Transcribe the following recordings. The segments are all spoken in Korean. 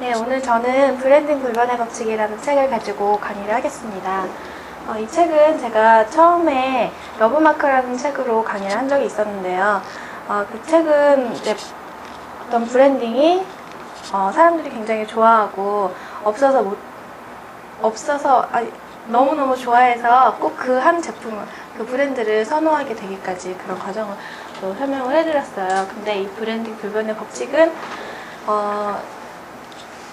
네, 오늘 저는 브랜딩 불변의 법칙이라는 책을 가지고 강의를 하겠습니다. 어, 이 책은 제가 처음에 러브마크라는 책으로 강의를 한 적이 있었는데요. 어, 그 책은 이제 어떤 브랜딩이 어, 사람들이 굉장히 좋아하고 없어서 못 없어서 아니, 너무너무 좋아해서 꼭 그 한 제품을 그 브랜드를 선호하게 되기까지 그런 과정을 또 설명을 해드렸어요. 근데 이 브랜딩 불변의 법칙은 어,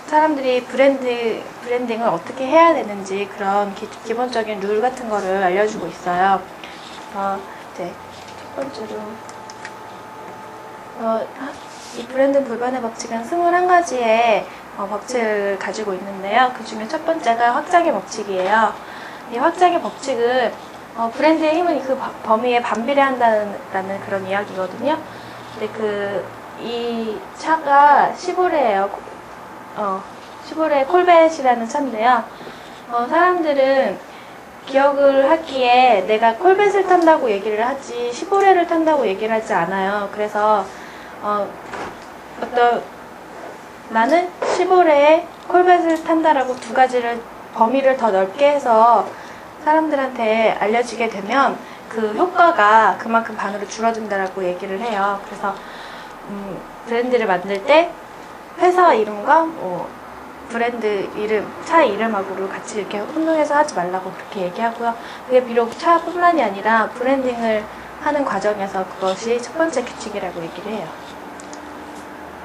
사람들이 브랜드 브랜딩을 어떻게 해야 되는지 그런 기, 기본적인 룰 같은 거를 알려주고 있어요. 어, 이제 첫 번째로 어, 이 브랜드 불변의 법칙은 21가지의 어, 법칙을 가지고 있는데요. 그 중에 첫 번째가 확장의 법칙이에요. 이 확장의 법칙은 어, 브랜드의 힘은 그 바- 범위에 반비례한다는 그런 이야기거든요. 근데 그 이 차가 시보레예요. 어, 시보레 콜벳이라는 차인데요. 어, 사람들은 기억을 하기에 내가 콜벳을 탄다고 얘기를 하지 시보레를 탄다고 얘기를 하지 않아요. 그래서 어, 어떤 나는 시보레에 콜벳을 탄다라고 두 가지를 범위를 더 넓게 해서 사람들한테 알려지게 되면 그 효과가 그만큼 반으로 줄어든다라고 얘기를 해요. 그래서 음, 브랜드를 만들 때 회사 이름과 뭐 브랜드 이름, 차 이름하고를 같이 이렇게 혼동해서 하지 말라고 그렇게 얘기하고요. 그게 비록 차뿐만이 아니라 브랜딩을 하는 과정에서 그것이 첫 번째 규칙이라고 얘기를 해요.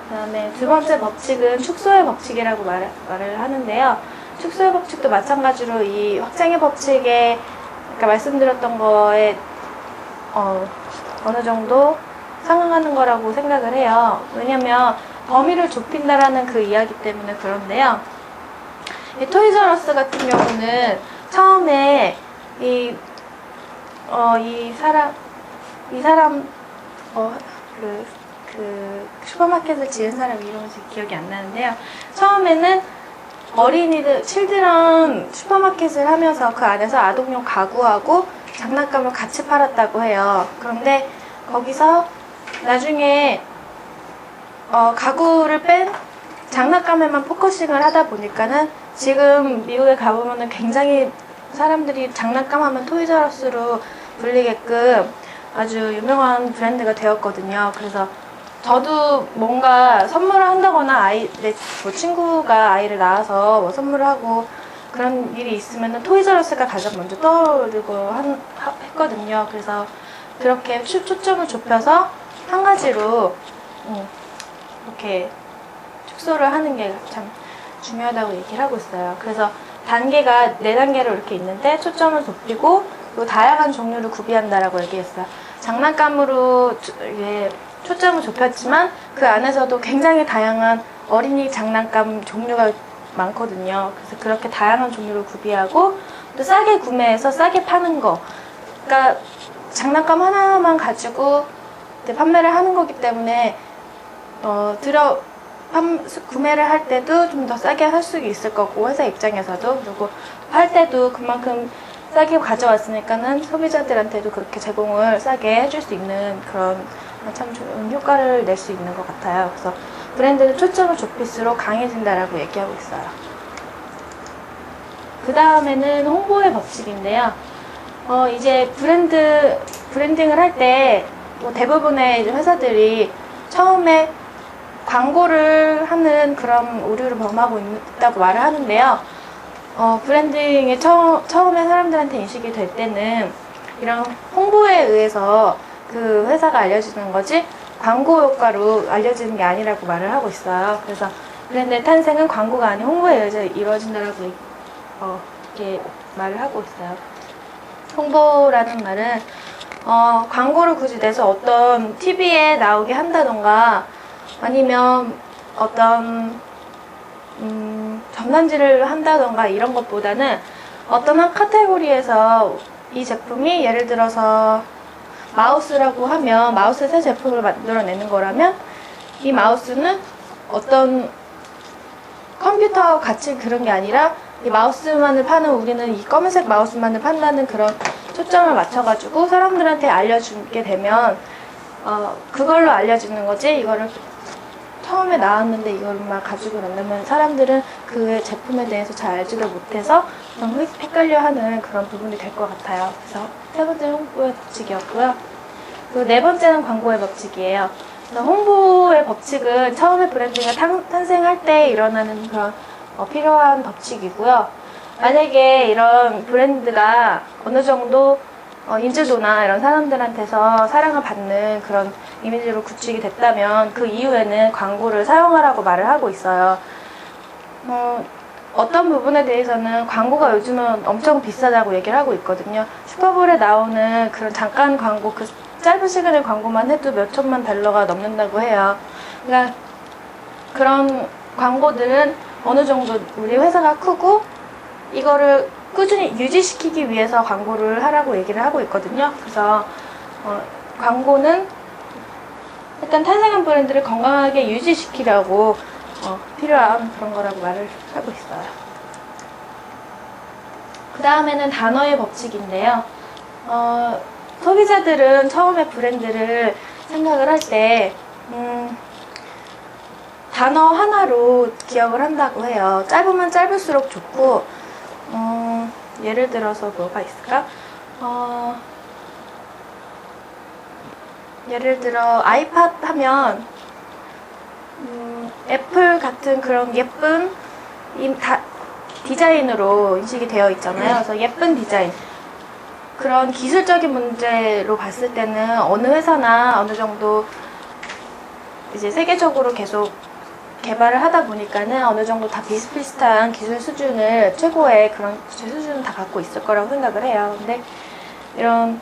그 다음에 두 번째 법칙은 축소의 법칙이라고 말, 말을 하는데요. 축소의 법칙도 마찬가지로 이 확장의 법칙에 아까 말씀드렸던 거에 어, 어느 정도 상응하는 거라고 생각을 해요. 왜냐면 범위를 좁힌다라는 그 이야기 때문에 그런데요. 이 토이저러스 같은 경우는 처음에 이, 어, 이 사람, 이 사람, 어, 그, 그 슈퍼마켓을 지은 사람 이름이 제 기억이 안 나는데요. 처음에는 어린이들, 칠드런 슈퍼마켓을 하면서 그 안에서 아동용 가구하고 장난감을 같이 팔았다고 해요. 그런데 거기서 나중에 어, 가구를 뺀 장난감에만 포커싱을 하다 보니까는 지금 미국에 가보면은 굉장히 사람들이 장난감 하면 토이저러스로 불리게끔 아주 유명한 브랜드가 되었거든요. 그래서 저도 뭔가 선물을 한다거나 아이 내 뭐 친구가 아이를 낳아서 뭐 선물을 하고 그런 일이 있으면은 토이저러스가 가장 먼저 떠오르고 한, 하- 했거든요. 그래서 그렇게 초- 초점을 좁혀서 한 가지로 음, 이렇게 축소를 하는 게 참 중요하다고 얘기를 하고 있어요. 그래서 단계가 네 단계로 이렇게 있는데 초점을 좁히고 그리고 다양한 종류를 구비한다라고 얘기했어요. 장난감으로 초- 이게 초점을 좁혔지만 그 안에서도 굉장히 다양한 어린이 장난감 종류가 많거든요. 그래서 그렇게 다양한 종류를 구비하고 또 싸게 구매해서 싸게 파는 거. 그러니까 장난감 하나만 가지고 판매를 하는 거기 때문에 어, 들어 판, 수- 구매를 할 때도 좀 더 싸게 할 수 있을 거고 회사 입장에서도 그리고 팔 때도 그만큼 싸게 가져왔으니까는 소비자들한테도 그렇게 제공을 싸게 해줄 수 있는 그런 참 좋은 효과를 낼 수 있는 것 같아요. 그래서 브랜드는 초점을 좁힐수록 강해진다라고 얘기하고 있어요. 그 다음에는 홍보의 법칙인데요. 어, 이제 브랜드, 브랜딩을 할 때, 뭐 대부분의 회사들이 처음에 광고를 하는 그런 오류를 범하고 있다고 말을 하는데요. 어, 브랜딩이 처, 처음에 사람들한테 인식이 될 때는 이런 홍보에 의해서 그 회사가 알려지는 거지 광고 효과로 알려지는 게 아니라고 말을 하고 있어요. 그래서 브랜드의 탄생은 광고가 아닌 홍보에 의해서 이루어진다라고 어, 이렇게 말을 하고 있어요. 홍보라는 말은 어, 광고를 굳이 내서 어떤 TV에 나오게 한다던가 아니면 어떤 음, 전단지를 한다던가 이런 것보다는 어떤 한 카테고리에서 이 제품이 예를 들어서 마우스라고 하면 마우스 새 제품을 만들어내는 거라면 이 마우스는 어떤 컴퓨터와 같이 그런 게 아니라 이 마우스만을 파는 우리는 이 검은색 마우스만을 판다는 그런 초점을 맞춰가지고 사람들한테 알려주게 되면 어, 그걸로 알려주는 거지 이거를 처음 처음에 나왔는데 막 가지고 난다면 사람들은 그 제품에 대해서 잘 알지를 못해서 좀 헷- 헷갈려하는 그런 부분이 될 것 같아요. 그래서 세 번째는 홍보의 법칙이었고요. 그리고 네 번째는 광고의 법칙이에요. 홍보의 법칙은 처음에 브랜드가 탄, 탄생할 때 일어나는 그런 어, 필요한 법칙이고요. 만약에 이런 브랜드가 어느 정도 어, 인지도나 이런 사람들한테서 사랑을 받는 그런 이미지로 구축이 됐다면 그 이후에는 광고를 사용하라고 말을 하고 있어요. 어, 어떤 부분에 대해서는 광고가 요즘은 엄청 비싸다고 얘기를 하고 있거든요. 슈퍼볼에 나오는 그런 잠깐 광고, 그 짧은 시간의 광고만 해도 몇 천만 달러가 넘는다고 해요. 그러니까 그런 광고들은 어느 정도 우리 회사가 크고 이거를 꾸준히 유지시키기 위해서 광고를 하라고 얘기를 하고 있거든요. 그래서 어, 광고는 일단 탄생한 브랜드를 건강하게 유지시키려고 어, 필요한 그런 거라고 말을 하고 있어요. 그 다음에는 단어의 법칙인데요. 어, 소비자들은 처음에 브랜드를 생각을 할 때, 음, 단어 하나로 기억을 한다고 해요. 짧으면 짧을수록 좋고, 어, 예를 들어서 뭐가 있을까? 어, 예를 들어 아이팟 하면 음, 애플 같은 그런 예쁜 이 다, 디자인으로 인식이 되어 있잖아요. 그래서 예쁜 디자인. 그런 기술적인 문제로 봤을 때는 어느 회사나 어느 정도 이제 세계적으로 계속 개발을 하다 보니까는 어느 정도 다 비슷비슷한 기술 수준을 최고의 그런 기술 수준을 다 갖고 있을 거라고 생각을 해요. 근데 이런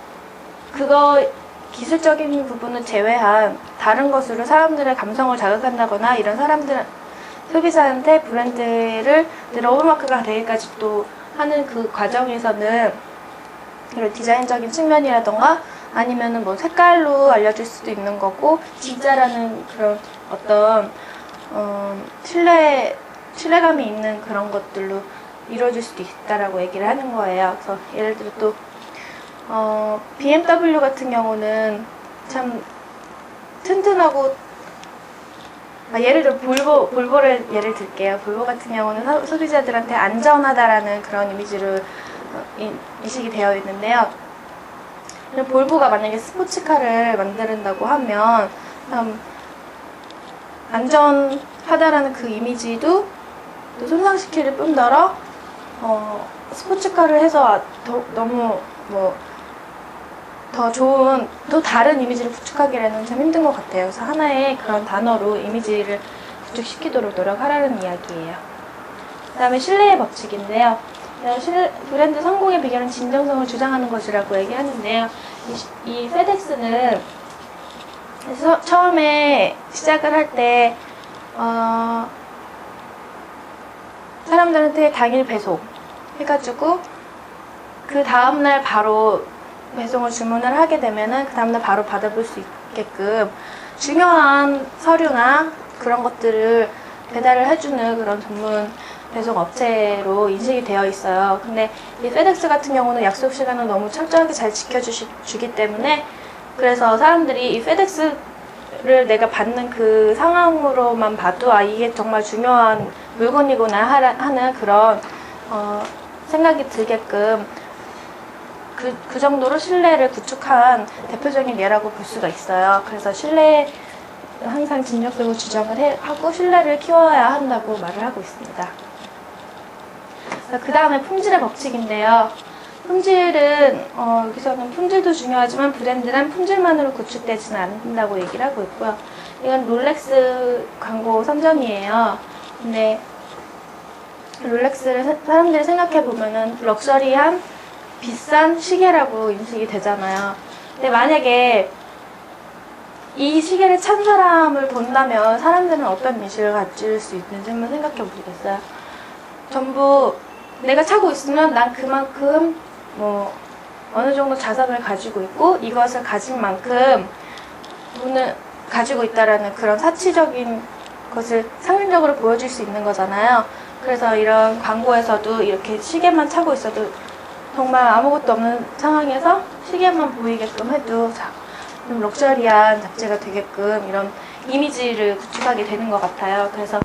그거 기술적인 부분은 제외한 다른 것으로 사람들의 감성을 자극한다거나 이런 사람들 소비자한테 브랜드를 로브마크가 되기까지 또 하는 그 과정에서는 그런 디자인적인 측면이라던가 아니면은 뭐 색깔로 알려줄 수도 있는 거고 진짜라는 그런 어떤 어, 신뢰 신뢰감이 있는 그런 것들로 이루어질 수도 있다라고 얘기를 하는 거예요. 그래서 예를 들어 또 어, BMW 같은 경우는 참 튼튼하고 아, 예를 들어 볼보 볼보를 예를 들게요. 볼보 같은 경우는 소- 소비자들한테 안전하다라는 그런 이미지를 어, 인- 인식이 되어 있는데요. 볼보가 만약에 스포츠카를 만든다고 하면 참 안전하다라는 그 이미지도 또 손상시킬 뿐더러 어, 스포츠카를 해서 아- 더, 너무 뭐 더 좋은 또 다른 이미지를 구축하기에는 참 힘든 것 같아요. 그래서 하나의 그런 단어로 이미지를 구축시키도록 노력하라는 이야기예요. 그 다음에 신뢰의 법칙인데요. 어, 실- 브랜드 성공의 비결은 진정성을 주장하는 것이라고 얘기하는데요. 이, 시- 이 페덱스는 그래서 처음에 시작을 할때 어, 사람들한테 당일 배송 해가지고 그 다음날 바로 배송을 주문을 하게 되면은 그 다음날 바로 받아볼 수 있게끔 중요한 서류나 그런 것들을 배달을 해주는 그런 전문 배송 업체로 인식이 되어 있어요. 근데 이 페덱스 같은 경우는 약속 시간을 너무 철저하게 잘 지켜주기 때문에 그래서 사람들이 이 페덱스를 내가 받는 그 상황으로만 봐도 아 이게 정말 중요한 물건이구나 하는 그런 어, 생각이 들게끔 그, 그 정도로 신뢰를 구축한 대표적인 예라고 볼 수가 있어요. 그래서 신뢰 항상 진정성을 주장을 해, 하고 신뢰를 키워야 한다고 말을 하고 있습니다. 그 다음에 품질의 법칙인데요. 품질은 어, 여기서는 품질도 중요하지만 브랜드란 품질만으로 구축되지는 않는다고 얘기를 하고 있고요. 이건 롤렉스 광고 선전이에요. 근데 롤렉스를 사- 사람들이 생각해 보면은 럭셔리한 비싼 시계라고 인식이 되잖아요. 근데 만약에 이 시계를 찬 사람을 본다면 사람들은 어떤 인식을 가질 수 있는지 한번 생각해 보겠어요. 전부 내가 차고 있으면 난 그만큼 뭐 어느 정도 자산을 가지고 있고 이것을 가진 만큼 돈을 가지고 있다라는 그런 사치적인 것을 상징적으로 보여줄 수 있는 거잖아요. 그래서 이런 광고에서도 이렇게 시계만 차고 있어도 정말 아무것도 없는 상황에서 시계만 보이게끔 해도 자, 좀 럭셔리한 잡지가 되게끔 이런 이미지를 구축하게 되는 것 같아요. 그래서